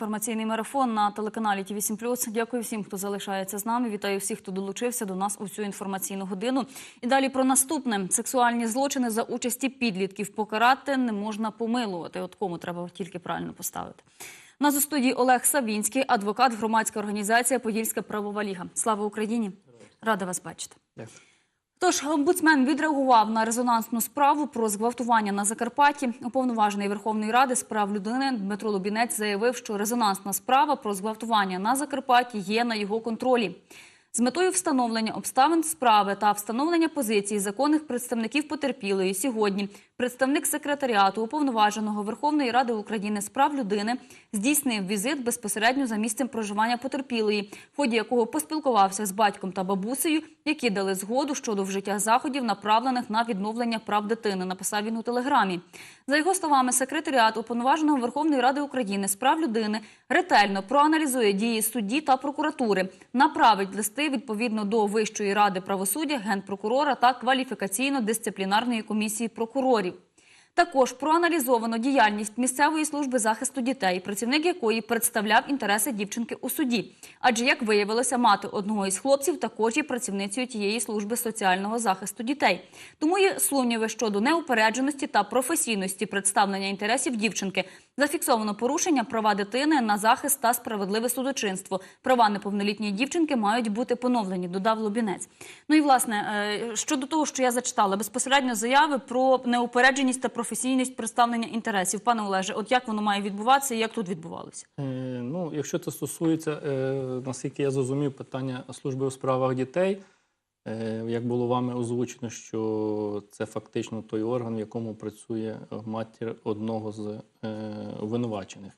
Інформаційний марафон на телеканалі ТВ 7 Дякую всім, хто залишається з нами. Вітаю всіх, хто долучився до нас у цю інформаційну годину. І далі про наступне: сексуальні злочини за участі підлітків покарати не можна помилувати. От кому треба тільки правильно поставити. Нас у студії Олег Савінський, адвокат, громадська організація Подільська правова ліга. Слава Україні! Рада вас бачити. Дякую. Тож омбудсмен відреагував на резонансну справу про зґвалтування на Закарпатті. Уповноважений Верховної Ради з прав людини Дмитро Лубінець заявив, що резонансна справа про зґвалтування на Закарпатті є на його контролі. З метою встановлення обставин справи та встановлення позиції законних представників потерпілої сьогодні представник секретаріату уповноваженого Верховної Ради України з прав людини здійснив візит безпосередньо за місцем проживання потерпілої, в ході якого поспілкувався з батьком та бабусею, які дали згоду щодо вжиття заходів, направлених на відновлення прав дитини. Написав він у телеграмі. За його словами, секретаріат уповноваженого Верховної Ради України з прав людини ретельно проаналізує дії судді та прокуратури, направить листи відповідно до Вищої ради правосуддя, генпрокурора та кваліфікаційно-дисциплінарної комісії прокурорів. Також проаналізовано діяльність місцевої служби захисту дітей, працівник якої представляв інтереси дівчинки у суді. Адже, як виявилося, мати одного із хлопців також є працівницею тієї служби соціального захисту дітей. Тому є сумніви щодо неупередженості та професійності представлення інтересів дівчинки. Зафіксовано порушення права дитини на захист та справедливе судочинство. Права неповнолітньої дівчинки мають бути поновлені, додав Лобінець. Ну і власне е, щодо того, що я зачитала, безпосередньо заяви про неупередженість та професійність представлення інтересів. Пане Олеже, от як воно має відбуватися і як тут відбувалося? Е, ну, якщо це стосується, е, наскільки я зрозумів, питання служби у справах дітей, як було вами озвучено, що це фактично той орган, в якому працює матір одного з е, обвинувачених.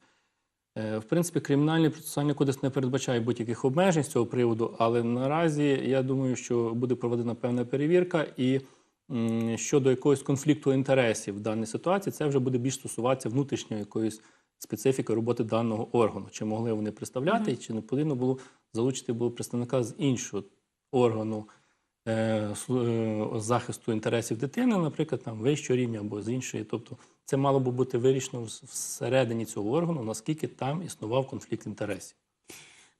Е, В принципі, кримінальний процесуальний кодекс не передбачає будь-яких обмежень з цього приводу, але наразі я думаю, що буде проведена певна перевірка, і щодо якогось конфлікту інтересів в даній ситуації, це вже буде більш стосуватися внутрішньої якоїсь специфіки роботи даного органу. Чи могли вони представляти, чи не потрібно було залучити було представника з іншого органу е, е, захисту інтересів дитини, наприклад, там вищого рівня або з іншої. Тобто це мало би бути вирішено всередині цього органу, наскільки там існував конфлікт інтересів.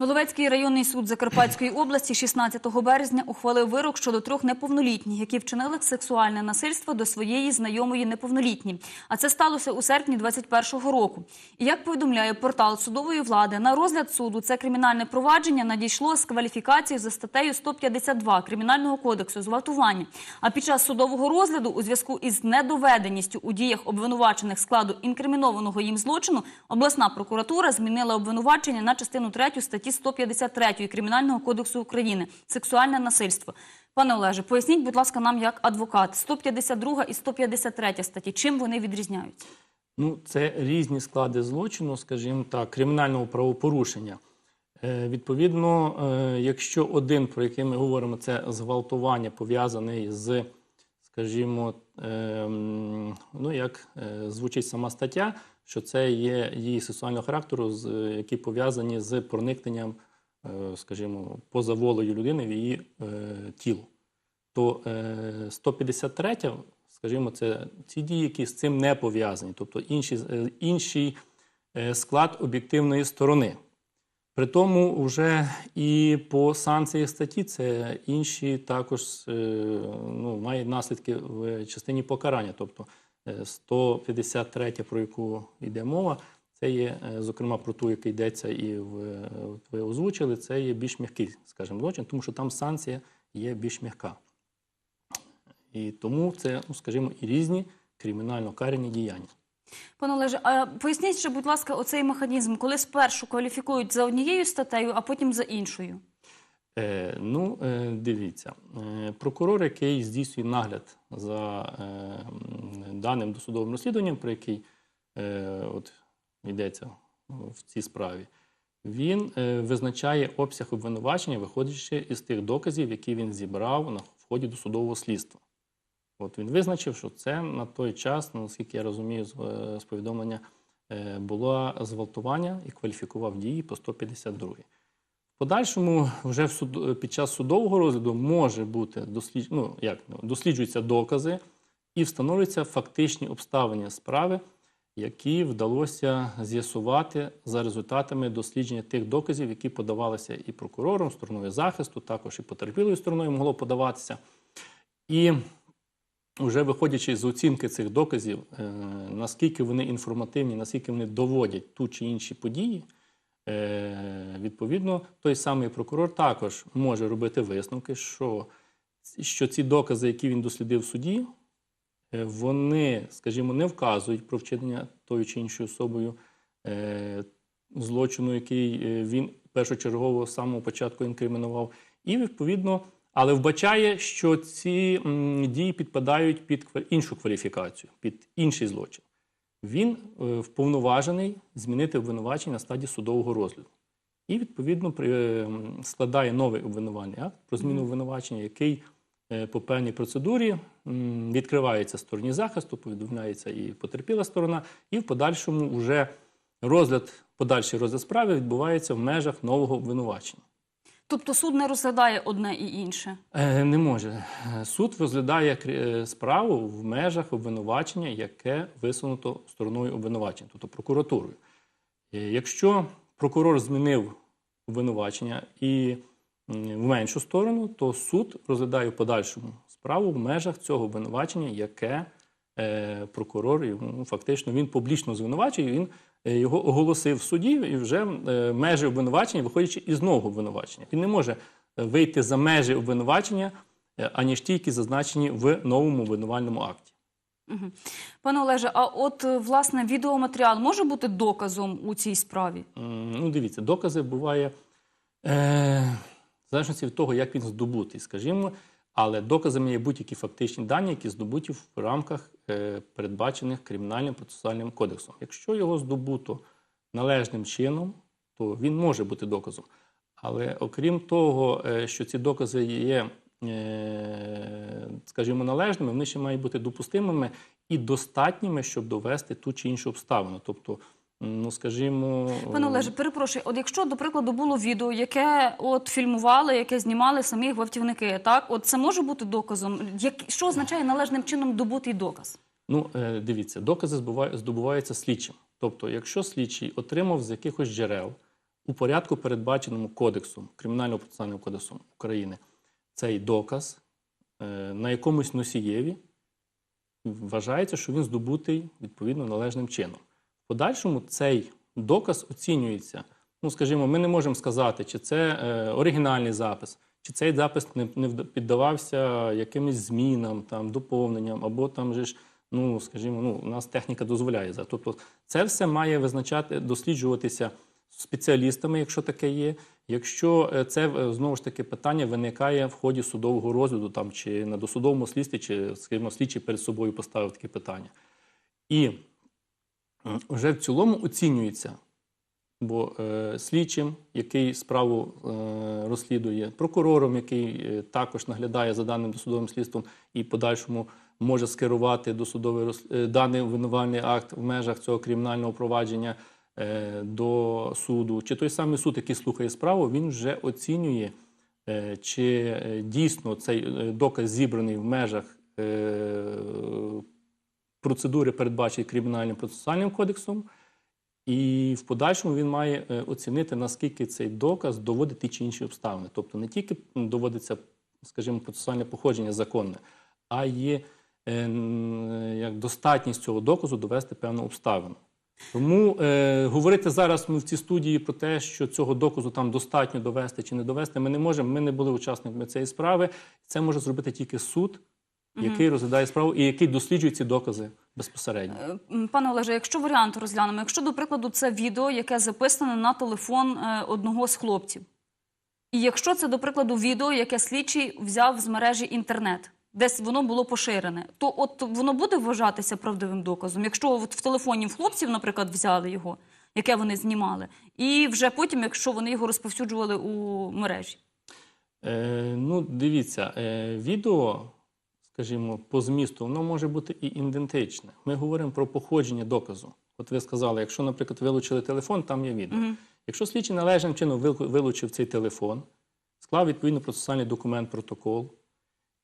Воловецький районний суд Закарпатської області 16 березня ухвалив вирок щодо трьох неповнолітніх, які вчинили сексуальне насильство до своєї знайомої неповнолітні. А це сталося у серпні 2021 року. І як повідомляє портал судової влади, на розгляд суду це кримінальне провадження надійшло з кваліфікацією за статтею 152 Кримінального кодексу зґвалтування. А під час судового розгляду у зв'язку із недоведеністю у діях обвинувачених складу інкримінованого їм злочину обласна прокуратура змінила обвинувачення на частину 3 статті 153 Кримінального кодексу України сексуальне насильство. Пане Олеже, поясніть, будь ласка, нам як адвокат 152 і 153 статті. Чим вони відрізняються? Ну, це різні склади злочину, скажімо так, кримінального правопорушення. Е, Відповідно, е, якщо один, про який ми говоримо, це зґвалтування пов'язаний з, скажімо, е, ну як е, звучить сама стаття, що це є її сексуального характеру, які пов'язані з проникненням, е, скажімо, поза волею людини в її е, тіло. То е, 153, скажімо, це ті дії, які з цим не пов'язані, тобто інші, е, інший е, склад об'єктивної сторони. При тому вже і по санкціях статті це інші також е, ну, мають наслідки в частині покарання. Тобто е, 153, про яку йде мова, це є, е, зокрема, про ту, який йдеться і в, е, ви озвучили, це є більш м'який, скажімо, злочин, тому що там санкція є більш м'яка. І тому це, ну, скажімо, і різні кримінально карані діяння. Пане Олеже, а поясніть ще, будь ласка, оцей механізм, коли спершу кваліфікують за однією статтею, а потім за іншою. Е, ну, е, дивіться, е, прокурор, який здійснює нагляд за даним досудовим розслідуванням, про який от йдеться в цій справі, він визначає обсяг обвинувачення, виходячи із тих доказів, які він зібрав на ході досудового слідства. От він визначив, що це на той час, ну, наскільки я розумію, з, повідомлення було зґвалтування і кваліфікував дії по 152. Подальшому вже в суд, під час судового розгляду може бути дослід, ну, як, ну, досліджуються докази і встановлюються фактичні обставини справи, які вдалося з'ясувати за результатами дослідження тих доказів, які подавалися і прокурором, стороною захисту, також і потерпілою стороною могло подаватися. І вже виходячи з оцінки цих доказів, е, наскільки вони інформативні, наскільки вони доводять ту чи інші події, е, відповідно, той самий прокурор також може робити висновки, що, що ці докази, які він дослідив в суді, е, вони, скажімо, не вказують про вчинення тою чи іншою особою е, злочину, який е, він першочергово з самого початку інкримінував, і відповідно, але вбачає, що ці дії підпадають під іншу кваліфікацію, під інший злочин. Він е, вповноважений змінити обвинувачення на стадії судового розгляду. І, відповідно, е, складає новий обвинувальний акт про зміну обвинувачення, який е, по певній процедурі відкривається стороні захисту, повідомляється і потерпіла сторона, і в подальшому вже розгляд, подальший розгляд справи відбувається в межах нового обвинувачення. Тобто суд не розглядає одне і інше. Е, Не може. Суд розглядає е, справу в межах обвинувачення, яке висунуто стороною обвинувачення, тобто прокуратурою. Е, Якщо прокурор змінив обвинувачення і в меншу сторону, то суд розглядає в подальшому справу в межах цього обвинувачення, яке прокурор йому фактично він публічно звинувачує, він його оголосив в суді і вже е, межі обвинувачення, виходячи із нового обвинувачення. Він не може е, вийти за межі обвинувачення, е, аніж ті, які зазначені в новому обвинувальному акті. Пане Олеже, а от е, власне відеоматеріал може бути доказом у цій справі? Ну, дивіться, докази буває е, в залежності від того, як він здобутий, скажімо, але доказами є будь-які фактичні дані, які здобуті в рамках е, передбачених кримінальним процесуальним кодексом. Якщо його здобуто належним чином, то він може бути доказом. Але окрім того, е, що ці докази є, е, скажімо, належними, вони ще мають бути допустимими і достатніми, щоб довести ту чи іншу обставину. Тобто, ну скажімо, Пане Олеже, перепрошую, от якщо, до прикладу, було відео, яке от фільмували, яке знімали самі гвалтівники, так от це може бути доказом. Як що означає належним чином добутий доказ? Ну, е, дивіться, докази здобуваються слідчим. Тобто, якщо слідчий отримав з якихось джерел у порядку, передбаченому кодексом, кримінального процесуальним кодексом України, цей доказ е, на якомусь носієві, вважається, що він здобутий відповідно належним чином. Подальшому цей доказ оцінюється. Ну, скажімо, ми не можемо сказати, чи це е, оригінальний запис, чи цей запис не, не піддавався якимось змінам, там, доповненням, або там же ж, ну, скажімо, ну, у нас техніка дозволяє. Тобто це все має визначати, досліджуватися спеціалістами, якщо таке є. Якщо е, це е, знову ж таки питання виникає в ході судового розгляду, там чи на досудовому слідстві, чи скажімо, слідчий перед собою поставив такі питання. І вже в цілому оцінюється, бо е, слідчим, який справу е, розслідує, прокурором, який е, також наглядає за даним досудовим слідством і подальшому може скерувати досудовий роз- е, даний обвинувальний акт в межах цього кримінального провадження е, до суду, чи той самий суд, який слухає справу, він вже оцінює, е, чи е, дійсно цей е, доказ зібраний в межах е, процедури, передбачені кримінальним процесуальним кодексом, і в подальшому він має е, оцінити, наскільки цей доказ доводить ті чи інші обставини. Тобто не тільки доводиться, скажімо, процесуальне походження законне, а є е, як достатність цього доказу довести певну обставину. Тому е, говорити зараз ми в цій студії про те, що цього доказу там достатньо довести чи не довести, ми не можемо. Ми не були учасниками цієї справи. Це може зробити тільки суд, який розглядає справу і який досліджує ці докази безпосередньо. Е, Пане Олеже, якщо варіант розглянемо, якщо, до прикладу, це відео, яке записане на телефон е, одного з хлопців, і якщо це, до прикладу, відео, яке слідчий взяв з мережі інтернет, десь воно було поширене, то от воно буде вважатися правдивим доказом. Якщо от в телефоні в хлопців, наприклад, взяли його, яке вони знімали, і вже потім, якщо вони його розповсюджували у мережі. Е, ну, дивіться, е, відео, скажімо, по змісту, воно може бути і ідентичне. Ми говоримо про походження доказу. От ви сказали, якщо, наприклад, вилучили телефон, там є відео. Якщо слідчий належним чином вилучив цей телефон, склав відповідно процесуальний документ, протокол,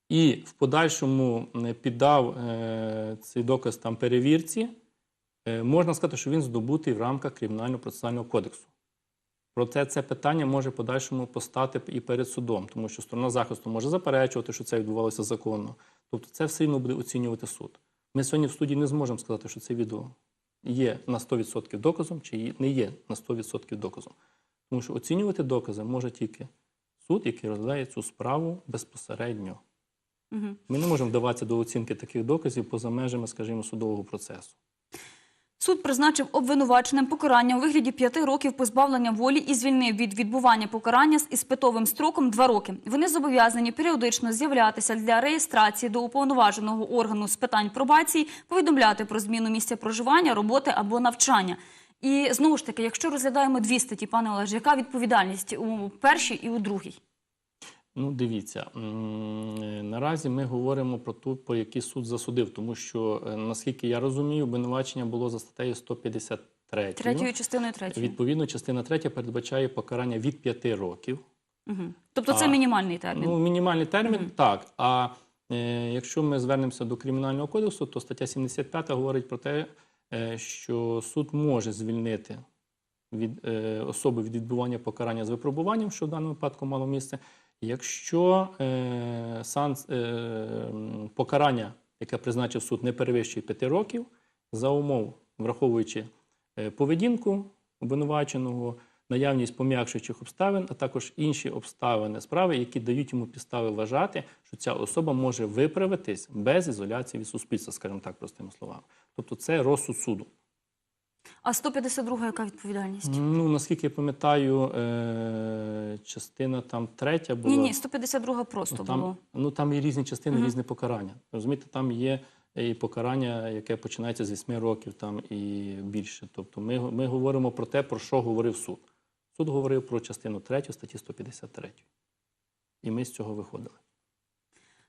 і в подальшому е, піддав е, цей доказ там перевірці, е, можна сказати, що він здобутий в рамках Кримінального процесуального кодексу. Проте це питання може подальшому постати і перед судом, тому що сторона захисту може заперечувати, що це відбувалося законно. Тобто це все одно буде оцінювати суд. Ми сьогодні в суді не зможемо сказати, що це відео є на 100% доказом чи не є на 100% доказом. Тому що оцінювати докази може тільки суд, який розглядає цю справу безпосередньо. Угу. Ми не можемо вдаватися до оцінки таких доказів поза межами, скажімо, судового процесу. Суд призначив обвинуваченим покарання у вигляді п'яти років позбавлення волі і звільнив від відбування покарання з іспитовим строком два роки. Вони зобов'язані періодично з'являтися для реєстрації до уповноваженого органу з питань пробації, повідомляти про зміну місця проживання, роботи або навчання. І знову ж таки, якщо розглядаємо дві статті, пане Олеже, яка відповідальність у першій і у другій? Ну, дивіться, наразі ми говоримо про ту, по якій суд засудив, тому що, е, наскільки я розумію, обвинувачення було за статтею 153. Третьою частиною третьою. Відповідно, частина 3 передбачає покарання від 5 років. Угу. Тобто це А, мінімальний термін. Ну, мінімальний термін, так. А е, якщо ми звернемося до Кримінального кодексу, то стаття 75 говорить про те, е, що суд може звільнити від е, особи від відбування покарання з випробуванням, що в даному випадку мало місце, якщо е, сан, е, покарання, яке призначив суд, не перевищує 5 років, за умов, враховуючи е, поведінку обвинуваченого, наявність пом'якшуючих обставин, а також інші обставини справи, які дають йому підстави вважати, що ця особа може виправитись без ізоляції від суспільства, скажімо так, простими словами. Тобто це розсуд суду. А 152 яка відповідальність? Ну, наскільки я пам'ятаю, е- частина там третя була. Ні, ні, 152 просто Ну, там, було. ну, там є різні частини, Мгм. різні покарання. Розумієте, там є і покарання, яке починається з 8 років там і більше. Тобто ми, ми говоримо про те, про що говорив суд. Суд говорив про частину 3 статті 153. І ми з цього виходили.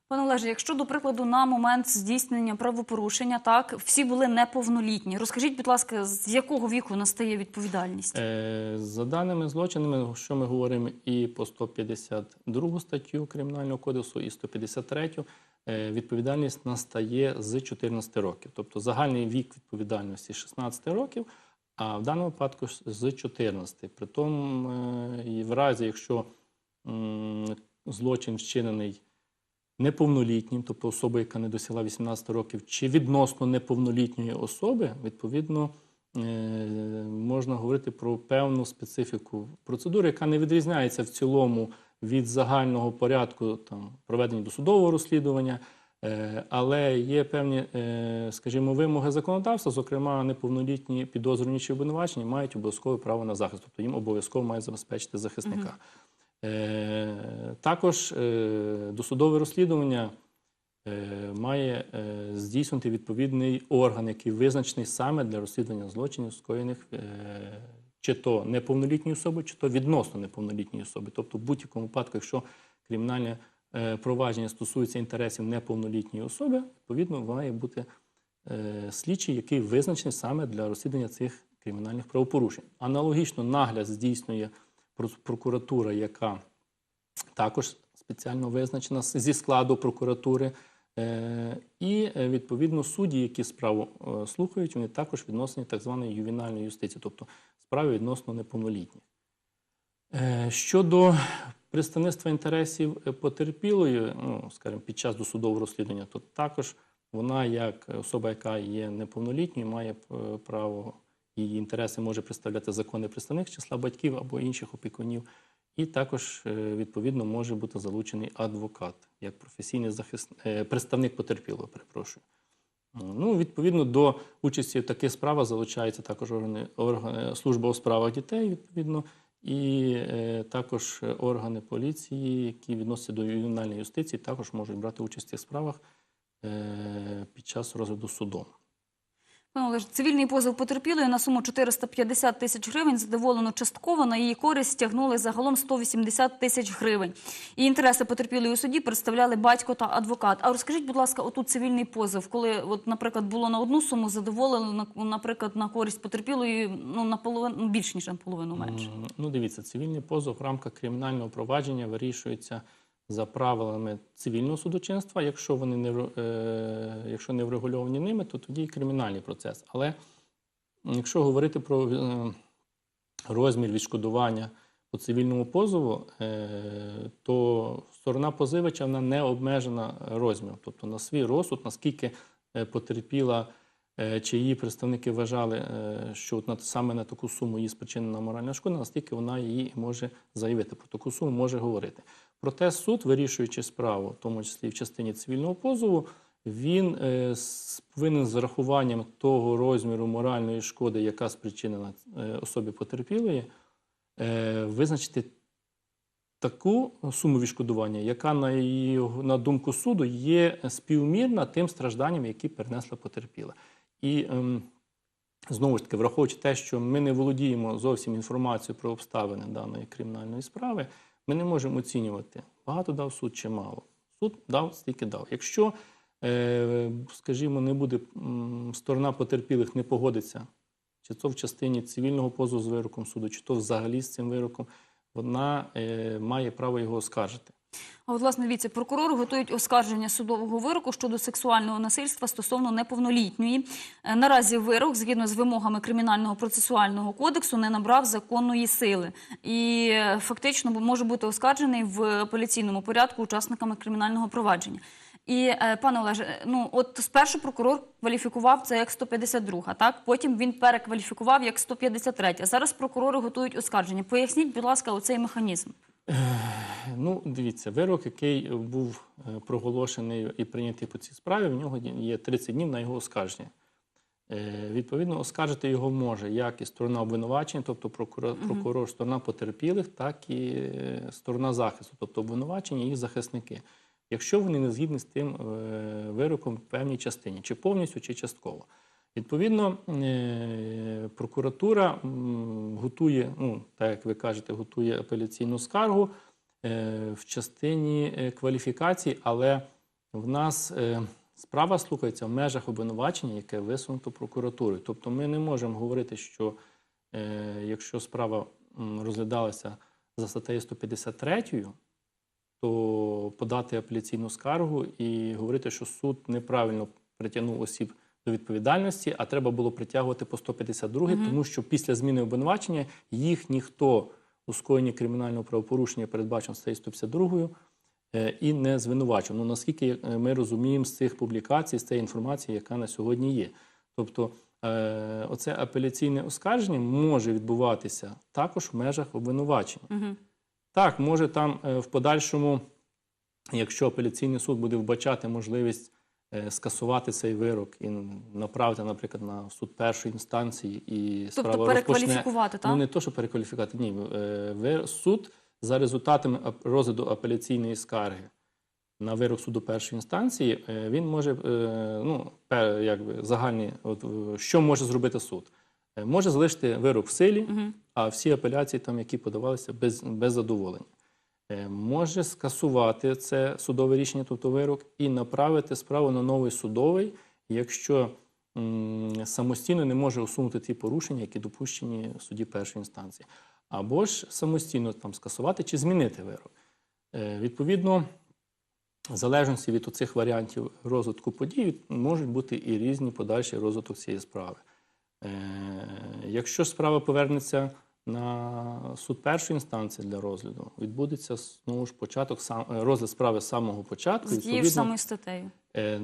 Пане Олеже, якщо, до прикладу, на момент здійснення правопорушення, так, всі були неповнолітні. Розкажіть, будь ласка, з якого віку настає відповідальність? Е, За даними злочинами, що ми говоримо і по 152 статтю Кримінального кодексу, і 153, е, відповідальність настає з 14 років. Тобто загальний вік відповідальності 16 років, а в даному випадку з 14. Притом, е, в разі, якщо м, злочин вчинений неповнолітнім, тобто особа, яка не досягла 18 років, чи відносно неповнолітньої особи, відповідно, е, можна говорити про певну специфіку процедури, яка не відрізняється в цілому від загального порядку там, проведення досудового розслідування. Е, Але є певні, е, скажімо, вимоги законодавства, зокрема, неповнолітні підозрювані чи обвинувачені мають обов'язкове право на захист, тобто їм обов'язково мають забезпечити захисника. Е, Також е, досудове розслідування е, має здійснити відповідний орган, який визначений саме для розслідування злочинів, скоєних чи то неповнолітньої особи, чи то відносно неповнолітньої особи. Тобто, в будь-якому випадку, якщо кримінальне провадження стосується інтересів неповнолітньої особи, відповідно, має бути слідчий, який визначений саме для розслідування цих кримінальних правопорушень. Аналогічно нагляд здійснює прокуратура, яка також спеціально визначена зі складу прокуратури. Е, І е, відповідно судді, які справу е, слухають, вони також відносені так званої ювенальної юстиції, тобто справи відносно неповнолітніх. Щодо представництва інтересів потерпілої, ну, скажімо, під час досудового розслідування, то також вона, як особа, яка є неповнолітньою, має право, її інтереси може представляти законний представник числа батьків або інших опікунів. І також, е, відповідно, може бути залучений адвокат як професійний захист... е, представник потерпілого, перепрошую. Ну, відповідно до участі в таких справах залучаються також органи, органи служба у справах дітей, відповідно, і е, також органи поліції, які відносяться до ювенальної юстиції, також можуть брати участь в справах е, під час розгляду судом. Пане Олеже, цивільний позов потерпілої на суму 450 тисяч гривень задоволено частково. На її користь стягнули загалом 180 тисяч гривень. І інтереси потерпілої у суді представляли батько та адвокат. А розкажіть, будь ласка, отут цивільний позов, коли, от, наприклад, було на одну суму, задоволили, на- наприклад, на користь потерпілої ну, на половину, більш ніж на половину менше. Ну, дивіться, цивільний позов в рамках кримінального провадження вирішується за правилами цивільного судочинства. Якщо вони не, е, якщо не врегульовані ними, то тоді і кримінальний процес. Але якщо говорити про е, розмір відшкодування по цивільному позову, е, то сторона позивача вона не обмежена розміром. Тобто на свій розсуд, наскільки е, потерпіла е, чи її представники вважали, е, що от саме на таку суму її спричинена моральна шкода, настільки вона її може заявити. Про таку суму може говорити. Проте суд, вирішуючи справу, в тому числі в частині цивільного позову, він е, повинен з урахуванням того розміру моральної шкоди, яка спричинена е, особі потерпілої, е, визначити таку суму відшкодування, яка на її на думку суду є співмірна тим стражданням, які перенесла потерпіла. І ем, знову ж таки, враховуючи те, що ми не володіємо зовсім інформацією про обставини даної кримінальної справи, ми не можемо оцінювати, багато дав суд чи мало. Суд дав стільки дав. Якщо, е, скажімо, не буде сторона потерпілих не погодиться, чи то в частині цивільного позову з вироком суду, чи то взагалі з цим вироком, вона е, має право його оскаржити. А от, власне, дивіться, прокурор готують оскарження судового вироку щодо сексуального насильства стосовно неповнолітньої. Е, Наразі вирок, згідно з вимогами Кримінального процесуального кодексу, не набрав законної сили і е, фактично може бути оскаржений в апеляційному порядку учасниками кримінального провадження. І, е, пане Олеже, ну от спершу прокурор кваліфікував це як 152, так потім він перекваліфікував як 153. Зараз прокурори готують оскарження. Поясніть, будь ласка, оцей механізм. Ну, дивіться, вирок, який був е, проголошений і прийнятий по цій справі, в нього є 30 днів на його оскарження. Е, Відповідно, оскаржити його може як і сторона обвинувачення, тобто прокурор, прокурор сторона потерпілих, так і сторона захисту, тобто обвинувачення і їх захисники. Якщо вони не згідні з тим е, вироком в певній частині, чи повністю, чи частково. Відповідно, е, прокуратура готує, ну так як ви кажете, готує апеляційну скаргу е, в частині кваліфікації, але в нас справа слухається в межах обвинувачення, яке висунуто прокуратурою. Тобто ми не можемо говорити, що якщо справа розглядалася за статтею 153, то подати апеляційну скаргу і говорити, що суд неправильно притягнув осіб до відповідальності, а треба було притягувати по 152, тому що після зміни обвинувачення їх ніхто у скоєнні кримінального правопорушення передбачено статтею 152 е, і не звинувачив. Ну наскільки е, ми розуміємо з цих публікацій, з цієї інформації, яка на сьогодні є. Тобто е, оце апеляційне оскарження може відбуватися також в межах обвинувачення. Угу. Так, може там е, в подальшому, якщо апеляційний суд буде вбачати можливість е, скасувати цей вирок і направити, наприклад, на суд першої інстанції і справа Тобто розпочне... перекваліфікувати, так? Ну не то, що перекваліфікувати, ні. е, Суд за результатами розгляду апеляційної скарги на вирок суду першої інстанції, він може, ну, якби загальні, от, що може зробити суд? Е, Може залишити вирок в силі, а всі апеляції, там, які подавалися, без, без задоволення. Е, Може скасувати це судове рішення, тобто вирок, і направити справу на новий судовий, якщо самостійно не може усунути ті порушення, які допущені в суді першої інстанції. Або ж самостійно там скасувати чи змінити вирок. Е, Відповідно, в залежності від цих варіантів розвитку подій можуть бути і різні подальші розвиток цієї справи. Е, Якщо справа повернеться на суд першої інстанції для розгляду, відбудеться знову ж початок е, розгляд справи з самого початку. З тією ж самою статтею. Е,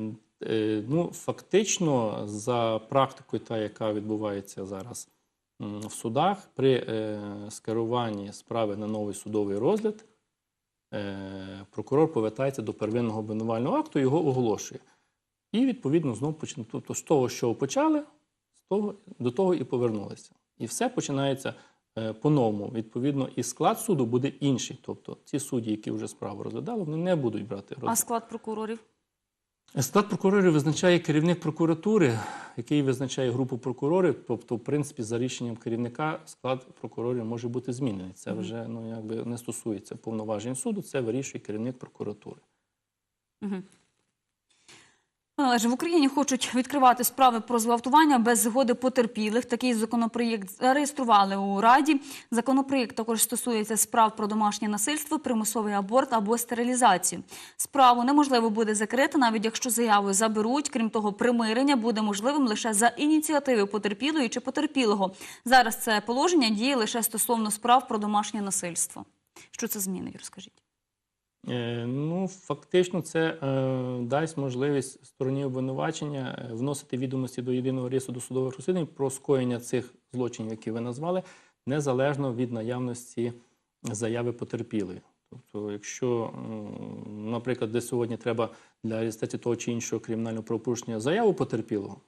ну, фактично, за практикою, та, яка відбувається зараз в судах, при скеруванні справи на новий судовий розгляд, прокурор повертається до первинного обвинувального акту його оголошує. І, відповідно, знову почне. Тобто, з того, що почали, того, до того і повернулися. І все починається е, по-новому. Відповідно, і склад суду буде інший. Тобто, ці судді, які вже справу розглядали, вони не будуть брати розгляд. А склад прокурорів? Склад прокурорів визначає керівник прокуратури, який визначає групу прокурорів. Тобто, в принципі, за рішенням керівника склад прокурорів може бути змінений. Це вже ну якби не стосується повноважень суду. Це вирішує керівник прокуратури. Угу. Пане Олеже, в Україні хочуть відкривати справи про зґвалтування без згоди потерпілих. Такий законопроєкт зареєстрували у Раді. Законопроєкт також стосується справ про домашнє насильство, примусовий аборт або стерилізацію. Справу неможливо буде закрити, навіть якщо заяву заберуть. Крім того, примирення буде можливим лише за ініціативи потерпілої чи потерпілого. Зараз це положення діє лише стосовно справ про домашнє насильство. Що це змінить? Розкажіть. Е, Ну, фактично, це е, дасть можливість стороні обвинувачення е, вносити відомості до єдиного реєстру досудових розслідувань про скоєння цих злочинів, які ви назвали, незалежно від наявності заяви потерпілої. Тобто, якщо, наприклад, де сьогодні треба для реєстрації того чи іншого кримінального правопорушення заяву потерпілого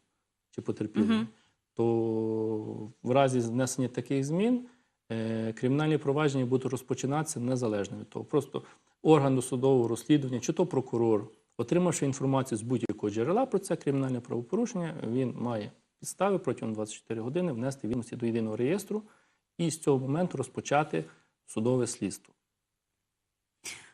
чи потерпілої, Мгм. то в разі внесення таких змін кримінальні провадження будуть розпочинатися незалежно від того. Просто орган досудового розслідування, чи то прокурор, отримавши інформацію з будь-якого джерела про це кримінальне правопорушення, він має підстави протягом 24 години внести відомості до єдиного реєстру і з цього моменту розпочати судове слідство.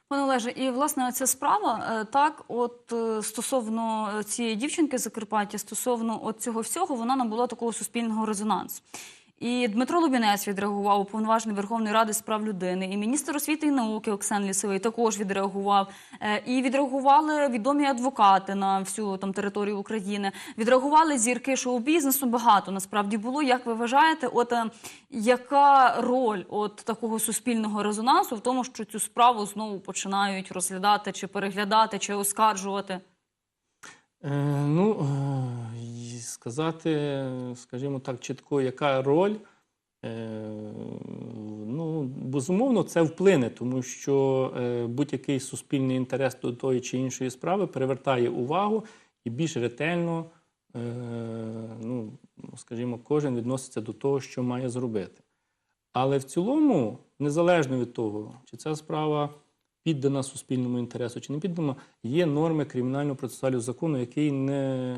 Пане Олеже, і власне ця справа е, так, от е, стосовно цієї дівчинки Закарпаття, стосовно от цього всього, вона набула такого суспільного резонансу. І Дмитро Лубінець відреагував уповноважений Верховної Ради з прав людини, і міністр освіти і науки Оксан Лісовий також відреагував. Е, І відреагували відомі адвокати на всю там територію України. Відреагували зірки шоу-бізнесу. Багато насправді було. Як ви вважаєте, от е, яка роль от такого суспільного резонансу в тому, що цю справу знову починають розглядати чи переглядати, чи оскаржувати? Е, ну, е, сказати, скажімо так, чітко, яка роль, е, ну, безумовно, це вплине, тому що будь-який суспільний інтерес до тої чи іншої справи привертає увагу і більш ретельно, ну, скажімо, кожен відноситься до того, що має зробити. Але в цілому, незалежно від того, чи ця справа піддана суспільному інтересу чи не піддана, є норми кримінального процесуального закону, який не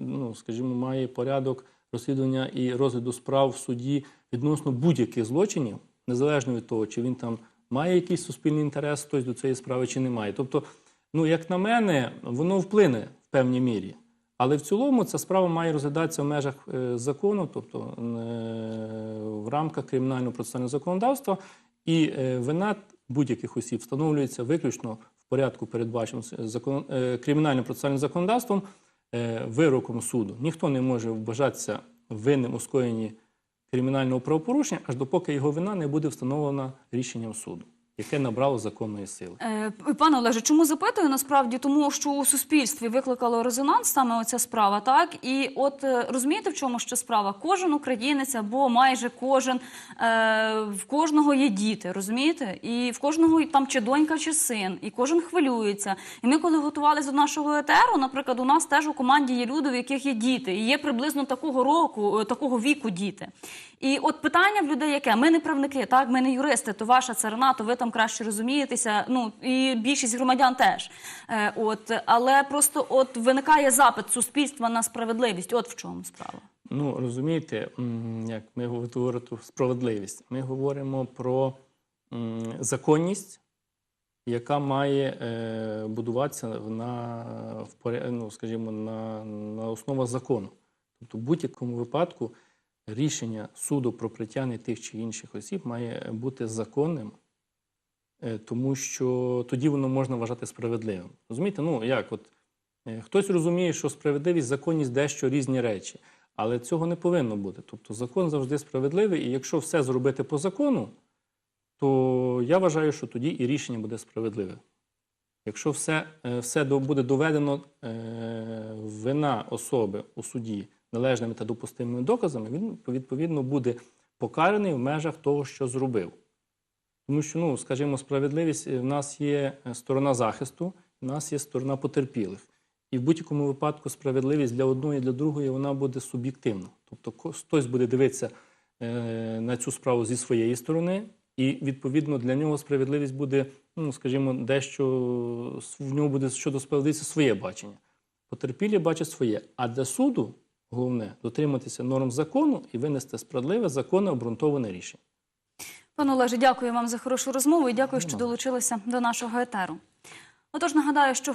ну, скажімо, має порядок розслідування і розгляду справ в суді відносно будь-яких злочинів, незалежно від того, чи він там має якийсь суспільний інтерес хтось до цієї справи чи не має. Тобто, ну як на мене, воно вплине в певній мірі. Але в цілому ця справа має розглядатися в межах е, закону, тобто е, в рамках кримінального процесуального законодавства, і е, вина будь-яких осіб встановлюється виключно в порядку, передбаченому закон, е, кримінальним процесуальним законодавством, е, вироком суду. Ніхто не може вважатися винним у скоєнні кримінального правопорушення, аж допоки його вина не буде встановлена рішенням суду, яке набрало законної сили. Е, Пане Олеже, чому запитую? Насправді тому, що у суспільстві викликало резонанс саме оця справа, так і от е, розумієте, в чому ще справа? Кожен українець або майже кожен е, в кожного є діти, розумієте? І в кожного там чи донька, чи син, і кожен хвилюється. І ми, коли готувалися до нашого етеру, наприклад, у нас теж у команді є люди, в яких є діти, і є приблизно такого року, такого віку діти. І от питання в людей, яке ми не правники, так ми не юристи, то ваша царина, то ви там краще розумієтеся. Ну і більшість громадян теж. Е, от, але просто от виникає запит суспільства на справедливість. От в чому справа. Ну, розумієте, як ми говоримо про справедливість, ми говоримо про законність, яка має е, будуватися на, в ну, скажімо, на, на основах закону. Тобто, в будь-якому випадку рішення суду про притягнення тих чи інших осіб має бути законним, тому що тоді воно можна вважати справедливим. Розумієте, ну як от е, хтось розуміє, що справедливість, законність дещо різні речі. Але цього не повинно бути. Тобто закон завжди справедливий, і якщо все зробити по закону, то я вважаю, що тоді і рішення буде справедливе. Якщо все, е, все буде доведено е, вина особи у суді належними та допустимими доказами, він відповідно буде покараний в межах того, що зробив. Тому що, ну, скажімо, справедливість е, в нас є е, сторона захисту, в нас є сторона потерпілих. І в будь-якому випадку справедливість для одної і для другої вона буде суб'єктивна. Тобто хтось буде дивитися е, на цю справу зі своєї сторони, і відповідно для нього справедливість буде, ну скажімо, дещо в нього буде щодо справедливості своє бачення. Потерпілі бачать своє. А для суду головне дотриматися норм закону і винести справедливе, законне, обґрунтоване рішення. Пане Олеже, дякую вам за хорошу розмову і дякую, що долучилися до нашого етеру. Отож, нагадаю, що